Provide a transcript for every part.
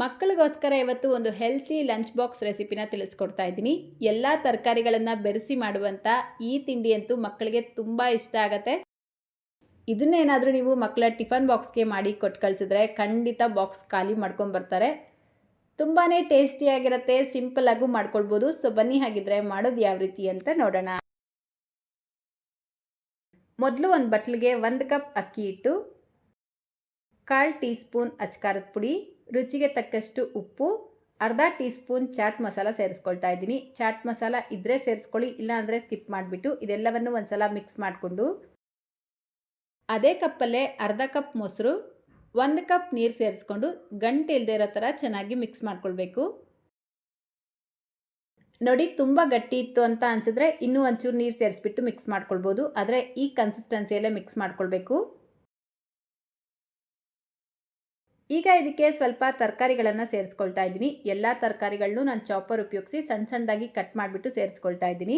ಮಕ್ಕಳಿಗೋಸ್ಕರ ಇವತ್ತು ಒಂದು ಹೆಲ್ತಿ ಲಂಚ್ ಬಾಕ್ಸ್ ರೆಸಿಪಿನ ತಿಳಿಸ್ಕೊಡ್ತಾ ಇದ್ದೀನಿ. ಎಲ್ಲ ತರಕಾರಿಗಳನ್ನು ಬೆರೆಸಿ ಮಾಡುವಂಥ ಈ ತಿಂಡಿ ಅಂತೂ ಮಕ್ಕಳಿಗೆ ತುಂಬ ಇಷ್ಟ ಆಗುತ್ತೆ. ಇದನ್ನೇನಾದರೂ ನೀವು ಮಕ್ಕಳ ಟಿಫನ್ ಬಾಕ್ಸ್ಗೆ ಮಾಡಿ ಕೊಟ್ಟು ಕಳಿಸಿದ್ರೆ ಖಂಡಿತ ಬಾಕ್ಸ್ ಖಾಲಿ ಮಾಡ್ಕೊಂಡು ಬರ್ತಾರೆ. ತುಂಬಾ ಟೇಸ್ಟಿಯಾಗಿರುತ್ತೆ ಸಿಂಪಲ್ಲಾಗೂ ಮಾಡ್ಕೊಳ್ಬೋದು. ಸೊ ಬನ್ನಿ ಹಾಗಿದ್ರೆ ಮಾಡೋದು ಯಾವ ರೀತಿ ಅಂತ ನೋಡೋಣ. ಮೊದಲು ಒಂದು ಬಟ್ಲಿಗೆ ಒಂದು ಕಪ್ ಅಕ್ಕಿ ಇಟ್ಟು ಕಾಲು ಟೀ ಸ್ಪೂನ್ ಅಚ್ಕಾರದ ಪುಡಿ ರುಚಿಗೆ ತಕ್ಕಷ್ಟು ಉಪ್ಪು, ಅರ್ಧ ಟೀ ಸ್ಪೂನ್ ಚಾಟ್ ಮಸಾಲ ಸೇರಿಸ್ಕೊಳ್ತಾ ಇದ್ದೀನಿ. ಚಾಟ್ ಮಸಾಲ ಇದ್ದರೆ ಸೇರಿಸ್ಕೊಳ್ಳಿ, ಇಲ್ಲಾಂದರೆ ಸ್ಕಿಪ್ ಮಾಡಿಬಿಟ್ಟು ಇದೆಲ್ಲವನ್ನು ಒಂದು ಸಲ ಮಿಕ್ಸ್ ಮಾಡಿಕೊಂಡು ಅದೇ ಕಪ್ಪಲ್ಲೇ ಅರ್ಧ ಕಪ್ ಮೊಸರು, ಒಂದು ಕಪ್ ನೀರು ಸೇರಿಸ್ಕೊಂಡು ಗಂಟು ಇಲ್ಲದೆ ಇರೋ ಥರ ಚೆನ್ನಾಗಿ ಮಿಕ್ಸ್ ಮಾಡ್ಕೊಳ್ಬೇಕು. ನೋಡಿ, ತುಂಬ ಗಟ್ಟಿ ಇತ್ತು ಅಂತ ಅನಿಸಿದ್ರೆ ಇನ್ನೂ ಒಂಚೂರು ನೀರು ಸೇರಿಸ್ಬಿಟ್ಟು ಮಿಕ್ಸ್ ಮಾಡ್ಕೊಳ್ಬೋದು. ಆದರೆ ಈ ಕನ್ಸಿಸ್ಟೆನ್ಸಿಯಲ್ಲೇ ಮಿಕ್ಸ್ ಮಾಡ್ಕೊಳ್ಬೇಕು. ಈಗ ಇದಕ್ಕೆ ಸ್ವಲ್ಪ ತರಕಾರಿಗಳನ್ನು ಸೇರಿಸ್ಕೊಳ್ತಾ ಇದ್ದೀನಿ. ಎಲ್ಲ ತರಕಾರಿಗಳನ್ನೂ ನಾನು ಚಾಪರ್ ಉಪಯೋಗಿಸಿ ಸಣ್ಣ ಸಣ್ಣದಾಗಿ ಕಟ್ ಮಾಡಿಬಿಟ್ಟು ಸೇರಿಸ್ಕೊಳ್ತಾ ಇದ್ದೀನಿ.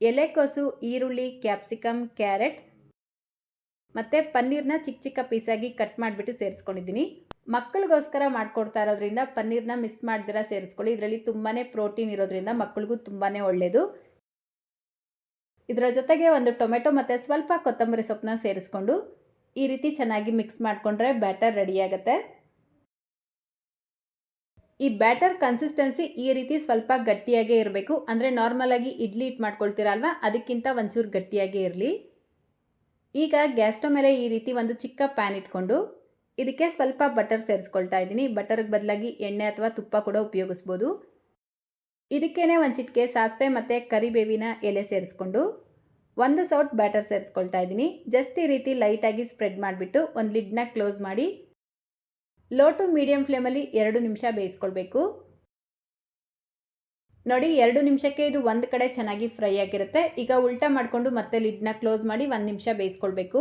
ಎಲೆಕೋಸು ಈರುಳ್ಳಿ, ಕ್ಯಾಪ್ಸಿಕಮ್, ಕ್ಯಾರೆಟ್ ಮತ್ತು ಪನ್ನೀರ್ನ ಚಿಕ್ಕ ಚಿಕ್ಕ ಪೀಸಾಗಿ ಕಟ್ ಮಾಡಿಬಿಟ್ಟು ಸೇರಿಸ್ಕೊಂಡಿದ್ದೀನಿ. ಮಕ್ಕಳಿಗೋಸ್ಕರ ಮಾಡ್ಕೊಡ್ತಾ ಇರೋದ್ರಿಂದ ಪನ್ನೀರ್ನ ಮಿಸ್ ಮಾಡ್ದಿರ ಸೇರಿಸ್ಕೊಳ್ಳಿ. ಇದರಲ್ಲಿ ತುಂಬಾ ಪ್ರೋಟೀನ್ ಇರೋದ್ರಿಂದ ಮಕ್ಕಳಿಗೂ ತುಂಬಾ ಒಳ್ಳೆಯದು ಇದರ ಜೊತೆಗೆ ಒಂದು ಟೊಮೆಟೊ ಮತ್ತು ಸ್ವಲ್ಪ ಕೊತ್ತಂಬರಿ ಸೊಪ್ಪನ್ನ ಸೇರಿಸ್ಕೊಂಡು ಈ ರೀತಿ ಚೆನ್ನಾಗಿ ಮಿಕ್ಸ್ ಮಾಡಿಕೊಂಡ್ರೆ ಬ್ಯಾಟರ್ ರೆಡಿಯಾಗುತ್ತೆ ಈ ಬ್ಯಾಟರ್ ಕನ್ಸಿಸ್ಟೆನ್ಸಿ ಈ ರೀತಿ ಸ್ವಲ್ಪ ಗಟ್ಟಿಯಾಗೇ ಇರಬೇಕು. ಅಂದರೆ ನಾರ್ಮಲಾಗಿ ಇಡ್ಲಿ ಇಟ್ಟು ಮಾಡ್ಕೊಳ್ತೀರಲ್ವ ಅದಕ್ಕಿಂತ ಒಂಚೂರು ಗಟ್ಟಿಯಾಗೇ ಇರಲಿ. ಈಗ ಗ್ಯಾಸ್ ಮೇಲೆ ಈ ರೀತಿ ಒಂದು ಚಿಕ್ಕ ಪ್ಯಾನ್ ಇಟ್ಕೊಂಡು ಇದಕ್ಕೆ ಸ್ವಲ್ಪ ಬಟರ್ ಸೇರಿಸ್ಕೊಳ್ತಾ ಇದ್ದೀನಿ. ಬಟರ್ಗೆ ಬದಲಾಗಿ ಎಣ್ಣೆ ಅಥವಾ ತುಪ್ಪ ಕೂಡ ಉಪಯೋಗಿಸ್ಬೋದು. ಇದಕ್ಕೇ ಒಂದು ಚಿಟಿಕೆ ಸಾಸಿವೆ ಮತ್ತು ಕರಿಬೇವಿನ ಎಲೆ ಸೇರಿಸ್ಕೊಂಡು ಒಂದು ಸೌಟ್ ಬ್ಯಾಟರ್ ಸೇರಿಸ್ಕೊಳ್ತಾ ಇದ್ದೀನಿ. ಜಸ್ಟ್ ಈ ರೀತಿ ಲೈಟಾಗಿ ಸ್ಪ್ರೆಡ್ ಮಾಡಿಬಿಟ್ಟು ಒಂದು ಲಿಡ್ನ ಕ್ಲೋಸ್ ಮಾಡಿ ಲೋ ಟು ಮೀಡಿಯಂ ಫ್ಲೇಮಲ್ಲಿ ಎರಡು ನಿಮಿಷ ಬೇಯಿಸ್ಕೊಳ್ಬೇಕು. ನೋಡಿ, ಎರಡು ನಿಮಿಷಕ್ಕೆ ಇದು ಒಂದು ಕಡೆ ಚೆನ್ನಾಗಿ ಫ್ರೈ ಆಗಿರುತ್ತೆ. ಈಗ ಉಲ್ಟಾ ಮಾಡಿಕೊಂಡು ಮತ್ತೆ ಲಿಡ್ನ ಕ್ಲೋಸ್ ಮಾಡಿ ಒಂದು ನಿಮಿಷ ಬೇಯಿಸ್ಕೊಳ್ಬೇಕು.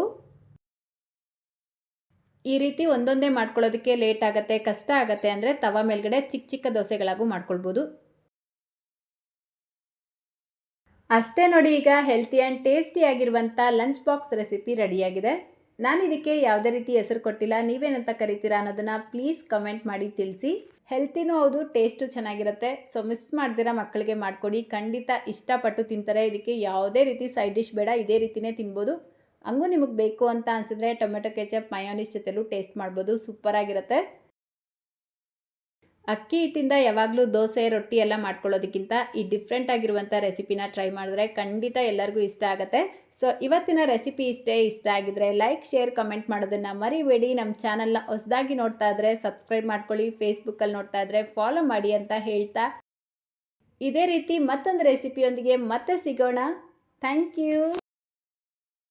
ಈ ರೀತಿ ಒಂದೊಂದೇ ಮಾಡ್ಕೊಳ್ಳೋದಕ್ಕೆ ಲೇಟ್ ಆಗುತ್ತೆ, ಕಷ್ಟ ಆಗುತ್ತೆ ಅಂದರೆ ತವ ಮೇಲ್ಗಡೆ ಚಿಕ್ಕ ಚಿಕ್ಕ ದೋಸೆಗಳಾಗೂ ಮಾಡ್ಕೊಳ್ಬೋದು. ಅಷ್ಟೇ ನೋಡಿ ಈಗ ಹೆಲ್ತಿ ಆ್ಯಂಡ್ ಟೇಸ್ಟಿ ಆಗಿರುವಂಥ ಲಂಚ್ ಬಾಕ್ಸ್ ರೆಸಿಪಿ ರೆಡಿಯಾಗಿದೆ ನಾನು ಇದಕ್ಕೆ ಯಾವುದೇ ರೀತಿ ಹೆಸರು ಕೊಟ್ಟಿಲ್ಲ, ನೀವೇನಂತ ಕರಿತೀರಾ ಅನ್ನೋದನ್ನು ಪ್ಲೀಸ್ ಕಮೆಂಟ್ ಮಾಡಿ ತಿಳಿಸಿ. ಹೆಲ್ತಿನೂ ಹೌದು ಟೇಸ್ಟು ಚೆನ್ನಾಗಿರುತ್ತೆ. ಸೊ ಮಿಸ್ ಮಾಡ್ದಿರ ಮಕ್ಕಳಿಗೆ ಮಾಡಿಕೊಡಿ. ಖಂಡಿತ ಇಷ್ಟಪಟ್ಟು ತಿಂತಾರೆ. ಇದಕ್ಕೆ ಯಾವುದೇ ರೀತಿ ಸೈಡ್ ಡಿಶ್ ಬೇಡ, ಇದೇ ರೀತಿಯೇ ತಿನ್ಬೋದು. ಹಂಗೂ ನಿಮಗೆ ಬೇಕು ಅಂತ ಅನಿಸಿದ್ರೆ ಟೊಮೆಟೊ ಕೆಚಪ್ ಮಯೋನಿಸ್ ಜೊತೆಲೂ ಟೇಸ್ಟ್ ಮಾಡ್ಬೋದು. ಸೂಪರಾಗಿರುತ್ತೆ ಅಕ್ಕಿ ಹಿಟ್ಟಿಂದ ಯಾವಾಗಲೂ ದೋಸೆ, ರೊಟ್ಟಿ ಎಲ್ಲ ಮಾಡ್ಕೊಳ್ಳೋದಕ್ಕಿಂತ ಈ ಡಿಫ್ರೆಂಟ್ ಆಗಿರುವಂಥ ರೆಸಿಪಿನ ಟ್ರೈ ಮಾಡಿದ್ರೆ ಖಂಡಿತ ಎಲ್ಲರಿಗೂ ಇಷ್ಟ ಆಗುತ್ತೆ. ಸೊ ಇವತ್ತಿನ ರೆಸಿಪಿ ಇಷ್ಟೇ ಇಷ್ಟ ಆಗಿದ್ರೆ ಲೈಕ್ ಶೇರ್ ಕಮೆಂಟ್ ಮಾಡೋದನ್ನು ಮರಿಬೇಡಿ. ನಮ್ಮ ಚಾನಲ್ನ ಹೊಸದಾಗಿ ನೋಡ್ತಾ ಇದ್ರೆ ಸಬ್ಸ್ಕ್ರೈಬ್ ಮಾಡ್ಕೊಳ್ಳಿ. ಫೇಸ್ಬುಕ್ಕಲ್ಲಿ ನೋಡ್ತಾ ಇದ್ರೆ ಫಾಲೋ ಮಾಡಿ ಅಂತ ಹೇಳ್ತಾ. ಇದೇ ರೀತಿ ಮತ್ತೊಂದು ರೆಸಿಪಿಯೊಂದಿಗೆ ಮತ್ತೆ ಸಿಗೋಣ. Thank you